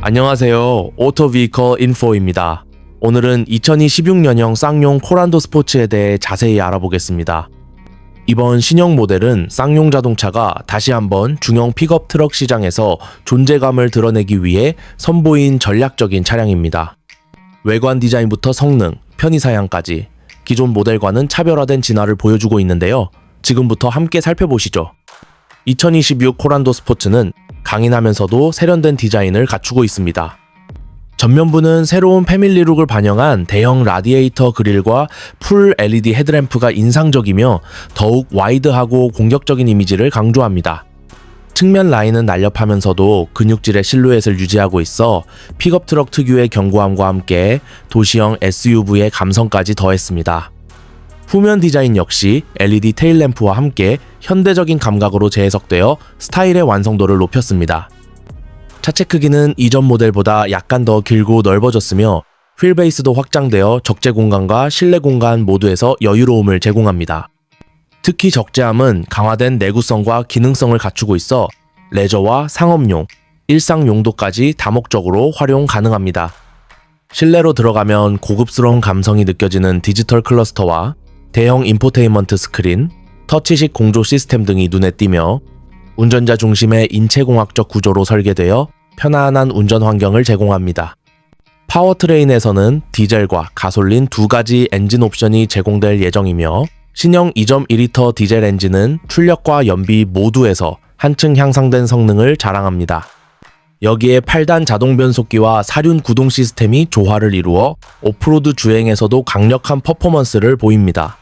안녕하세요. 오토 비커 인포입니다. 오늘은 2026년형 쌍용 코란도 스포츠에 대해 자세히 알아보겠습니다. 이번 신형 모델은 쌍용 자동차가 다시 한번 중형 픽업 트럭 시장에서 존재감을 드러내기 위해 선보인 전략적인 차량입니다. 외관 디자인부터 성능, 편의 사양까지 기존 모델과는 차별화된 진화를 보여주고 있는데요. 지금부터 함께 살펴보시죠. 2026 코란도 스포츠는 강인하면서도 세련된 디자인을 갖추고 있습니다. 전면부는 새로운 패밀리룩을 반영한 대형 라디에이터 그릴과 풀 LED 헤드램프가 인상적이며 더욱 와이드하고 공격적인 이미지를 강조합니다. 측면 라인은 날렵하면서도 근육질의 실루엣을 유지하고 있어 픽업 트럭 특유의 견고함과 함께 도시형 SUV의 감성까지 더했습니다. 후면 디자인 역시 LED 테일 램프와 함께 현대적인 감각으로 재해석되어 스타일의 완성도를 높였습니다. 차체 크기는 이전 모델보다 약간 더 길고 넓어졌으며 휠 베이스도 확장되어 적재 공간과 실내 공간 모두에서 여유로움을 제공합니다. 특히 적재함은 강화된 내구성과 기능성을 갖추고 있어 레저와 상업용, 일상 용도까지 다목적으로 활용 가능합니다. 실내로 들어가면 고급스러운 감성이 느껴지는 디지털 클러스터와 대형 인포테인먼트 스크린, 터치식 공조 시스템 등이 눈에 띄며 운전자 중심의 인체공학적 구조로 설계되어 편안한 운전 환경을 제공합니다. 파워트레인에서는 디젤과 가솔린 두 가지 엔진 옵션이 제공될 예정이며 신형 2.2리터 디젤 엔진은 출력과 연비 모두에서 한층 향상된 성능을 자랑합니다. 여기에 8단 자동 변속기와 사륜 구동 시스템이 조화를 이루어 오프로드 주행에서도 강력한 퍼포먼스를 보입니다.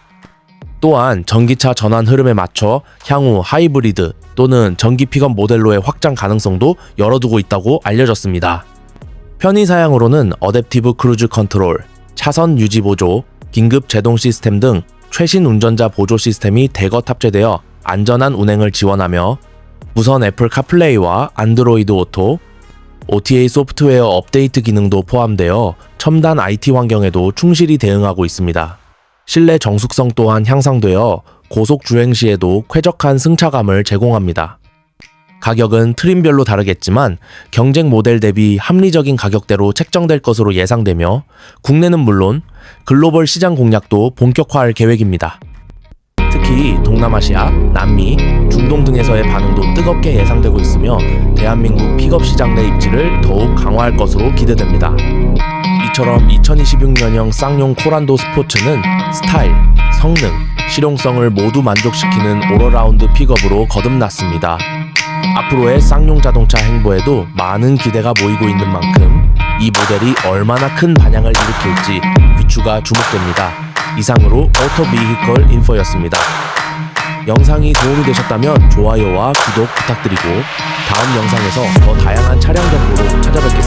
또한 전기차 전환 흐름에 맞춰 향후 하이브리드 또는 전기 픽업 모델로의 확장 가능성도 열어두고 있다고 알려졌습니다. 편의 사양으로는 어댑티브 크루즈 컨트롤, 차선 유지 보조, 긴급 제동 시스템 등 최신 운전자 보조 시스템이 대거 탑재되어 안전한 운행을 지원하며 무선 애플 카플레이와 안드로이드 오토, OTA 소프트웨어 업데이트 기능도 포함되어 첨단 IT 환경에도 충실히 대응하고 있습니다. 실내 정숙성 또한 향상되어 고속 주행 시에도 쾌적한 승차감을 제공합니다. 가격은 트림별로 다르겠지만 경쟁 모델 대비 합리적인 가격대로 책정될 것으로 예상되며 국내는 물론 글로벌 시장 공략도 본격화할 계획입니다. 특히 동남아시아, 남미, 중동 등에서의 반응도 뜨겁게 예상되고 있으며 대한민국 픽업 시장 내 입지를 더욱 강화할 것으로 기대됩니다. 이처럼 2026년형 쌍용 코란도 스포츠는 스타일, 성능, 실용성을 모두 만족시키는 오러라운드 픽업으로 거듭났습니다. 앞으로의 쌍용 자동차 행보에도 많은 기대가 모이고 있는 만큼 이 모델이 얼마나 큰 반향을 일으킬지 귀추가 주목됩니다. 이상으로 오토 비히컬 인포였습니다. 영상이 도움이 되셨다면 좋아요와 구독 부탁드리고 다음 영상에서 더 다양한 차량 정보로 찾아뵙겠습니다.